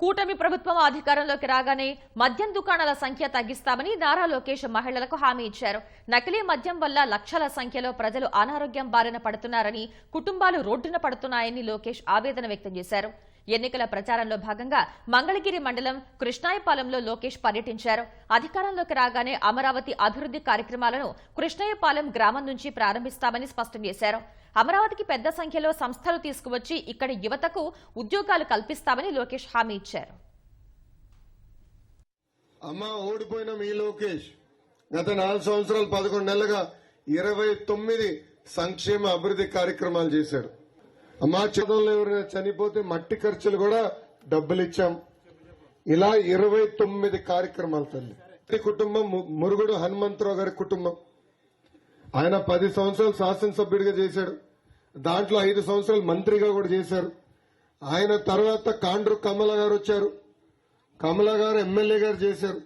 కూటమి ప్రభుత్వం అధికారంలోకి రాగానే మద్యం దుకాణాల సంఖ్య తగ్గిస్తామని నారా లోకేష్ మహిళలకు హామీ ఇచ్చారు. నకిలీ మద్యం వల్ల లక్షల సంఖ్యలో ప్రజలు అనారోగ్యం బారిన పడుతున్నారని కుటుంబాలు రోడ్డున పడుతున్నాయని లోకేష్ ఆవేదన వ్యక్తం చేశారు. ఎన్నికల ప్రచారంలో భాగంగా మంగళగిరి మండలం కృష్ణాయపాలెంలో లోకేష్ పర్యటించారు. అధికారంలోకి రాగానే అమరావతి అభివృద్ధి కార్యక్రమాలను కృష్ణాయపాలెం గ్రామం నుంచి ప్రారంభిస్తామని స్పష్టం చేశారు. అమరావతికి పెద్ద సంఖ్యలో సంస్థలు తీసుకువచ్చి ఇక్కడి యువతకు ఉద్యోగాలు కల్పిస్తామని లోకేష్ హామీ ఇచ్చారు. అమ్మ ఓడిపోయిన మీ లోకేష్. గత నాలుగు సంవత్సరాలు పదకొండు నెలలుగా ఇరవై తొమ్మిది సంక్షేమ అభివృద్ధి కార్యక్రమాలు చేశాడు. అమ్మా చదువులో ఎవరైనా చనిపోతే మట్టి ఖర్చులు కూడా డబ్బులు ఇచ్చాం. ఇలా ఇరవై తొమ్మిది కార్యక్రమాలు తల్లి. కుటుంబం ము- మురుగుడు హనుమంతరావు గారి కుటుంబం. ఆయన పది సంవత్సరాలు శాసనసభ్యుడిగా చేశాడు. దాంట్లో ఐదు సంవత్సరాలు మంత్రిగా కూడా చేశారు. ఆయన తర్వాత కాండ్రు కమల గారు వచ్చారు. కమల గారు ఎమ్మెల్యే గారు చేశారు.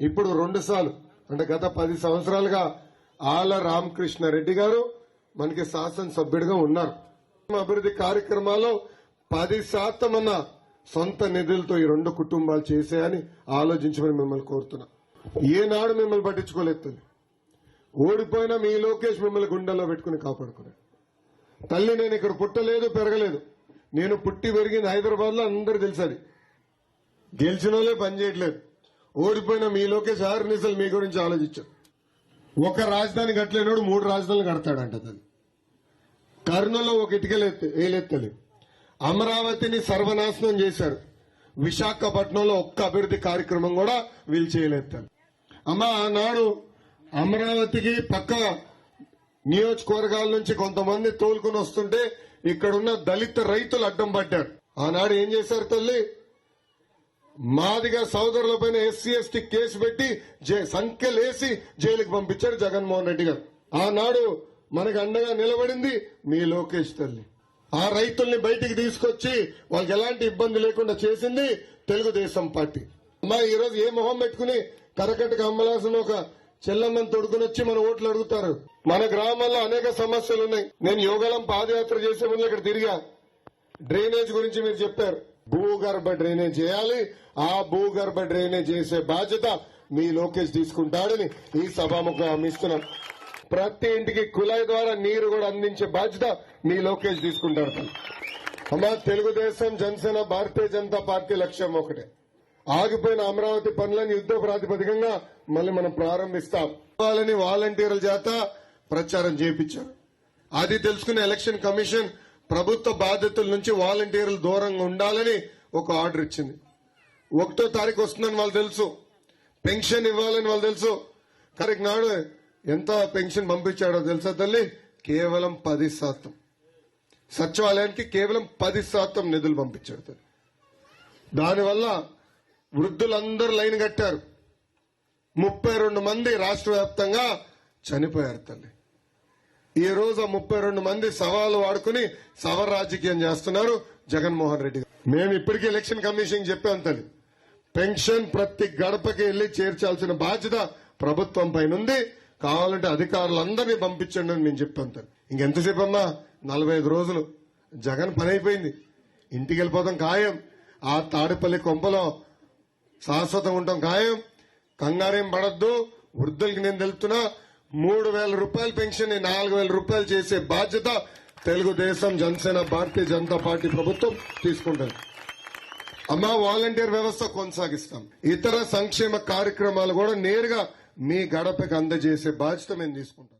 ఇప్పుడు రెండు సార్లు. అంటే గత పది సంవత్సరాలుగా ఆల రామకృష్ణారెడ్డి గారు మనకి శాసనసభ్యుడిగా ఉన్నారు. అభివృద్ధి కార్యక్రమాల్లో పది శాతం అన్న సొంత నిధులతో ఈ రెండు కుటుంబాలు చేసేయని ఆలోచించమని మిమ్మల్ని కోరుతున్నా. ఏనాడు మిమ్మల్ని పట్టించుకోలేదు తల్లి. ఓడిపోయినా మీ లోకేష్ మిమ్మల్ని గుండెల్లో పెట్టుకుని కాపాడుకున్నాడు. తల్లి నేను ఇక్కడ పుట్టలేదు పెరగలేదు. నేను పుట్టి పెరిగింది హైదరాబాద్లో అందరు తెలిసాది గెలిచిన వాళ్ళే పని చేయట్లేదు. ఓడిపోయిన మీ లోకేష్ ఆరు నిజాలు మీ గురించి ఆలోచించారు ఒక రాజధాని కట్టలేనోడు మూడు రాజధానులు కడతాడంట తల్లి. కర్నూలు ఒక ఇటుకలెత్తి వేలెత్తలేదు అమరావతిని సర్వనాశనం చేశారు. విశాఖపట్నంలో ఒక్క అభివృద్ధి కార్యక్రమం కూడా వీళ్ళు చేయలేదు అమ్మ ఆనాడు అమరావతికి పక్క నియోజకవర్గాల నుంచి కొంతమంది తోలుకుని వస్తుంటే ఇక్కడున్న దళిత రైతులు అడ్డం పడ్డారు. ఆనాడు ఏం చేశారు తల్లి? మాదిగా సోదరులపైన ఎస్సీ ఎస్టీ కేసు పెట్టి జై- సంఖ్యలేసి జైలుకి పంపించారు జగన్మోహన్ రెడ్డి గారు. ఆనాడు మనకు అండగా నిలబడింది మీ లోకేష్ తల్లి. ఆ రైతుల్ని బయటికి తీసుకొచ్చి వాళ్ళకి ఎలాంటి ఇబ్బంది లేకుండా చేసింది తెలుగుదేశం పార్టీ. అమ్మా ఈరోజు ఏ మొహం పెట్టుకుని కరకట్టకు అమ్మలాసిన ఒక చెల్లమ్మని తొడుకుని వచ్చి మన ఓట్లు అడుగుతారు? మన గ్రామాల్లో అనేక సమస్యలు ఉన్నాయి. నేను యోగాలం పాదయాత్ర చేసే ముందు ఇక్కడ తిరిగా. డ్రైనేజ్ గురించి మీరు చెప్పారు. భూగర్భ డ్రైనేజ్ చేయాలి. ఆ భూగర్భ డ్రైనేజ్ చేసే బాధ్యత మీ లోకేష్ తీసుకుంటాడని ఈ సభాముఖం హామీ ఇస్తున్నాం. ప్రతి ఇంటికి కుళాయి ద్వారా నీరు కూడా అందించే బాధ్యత మీ లోకేష్ తీసుకుంటారు అమ్మా తెలుగుదేశం జనసేన భారతీయ జనతా పార్టీ లక్ష్యం ఒకటే. ఆగిపోయిన అమరావతి పనులను యుద్ధ ప్రాతిపదికంగా మళ్ళీ మనం ప్రారంభిస్తాం. వాళ్ళని వాలంటీర్ల చేత ప్రచారం చేయించారు. అది తెలుసుకున్న ఎలక్షన్ కమిషన్ ప్రభుత్వ బాధ్యతల నుంచి వాలంటీర్లు దూరంగా ఉండాలని ఒక ఆర్డర్ ఇచ్చింది. ఒకటో తారీఖు వస్తుందని వాళ్ళు తెలుసు. పెన్షన్ ఇవ్వాలని వాళ్ళు తెలుసు. కరెక్ట్ నాడు ఎంత పెన్షన్ పంపించాడో తెలుసా తల్లి? కేవలం పది శాతం. సచివాలయానికి కేవలం పది శాతం నిధులు పంపించాడు తల్లి. దానివల్ల వృద్ధులందరూ లైన్ కట్టారు. ముప్పై రెండు మంది రాష్ట్ర వ్యాప్తంగా చనిపోయారు తల్లి. ఈ రోజు ముప్పై రెండు మంది సవాలు వాడుకుని సవర రాజకీయం చేస్తున్నారు జగన్మోహన్ రెడ్డి మేము ఇప్పటికీ ఎలక్షన్ కమిషన్ చెప్పాం తల్లి. పెన్షన్ ప్రతి గడపకి వెళ్ళి చేర్చాల్సిన బాధ్యత ప్రభుత్వం పైన ఉంది. కావాలంటే అధికారులందరినీ పంపించండి అని నేను చెప్పాను ఇంకెంతసేపు అమ్మా? నలభై ఐదు రోజులు. జగన్ పని అయిపోయింది. ఇంటికి వెళ్ళిపోతాం ఖాయం. ఆ తాడిపల్లి కొంపలో శాశ్వతం ఉంటాం ఖాయం. కంగారేం పడద్దు. వృద్ధులకి నేను తెలుపుతున్నా మూడు వేల రూపాయల పెన్షన్ నాలుగు వేల రూపాయలు చేసే బాధ్యత తెలుగుదేశం జనసేన భారతీయ జనతా పార్టీ ప్రభుత్వం తీసుకుంటుంది. అమ్మా వాలంటీర్ వ్యవస్థ కొనసాగిస్తాం. ఇతర సంక్షేమ కార్యక్రమాలు కూడా నేరుగా మీ గడపకి అందజేసే బాధ్యత మేము తీసుకుంటాం.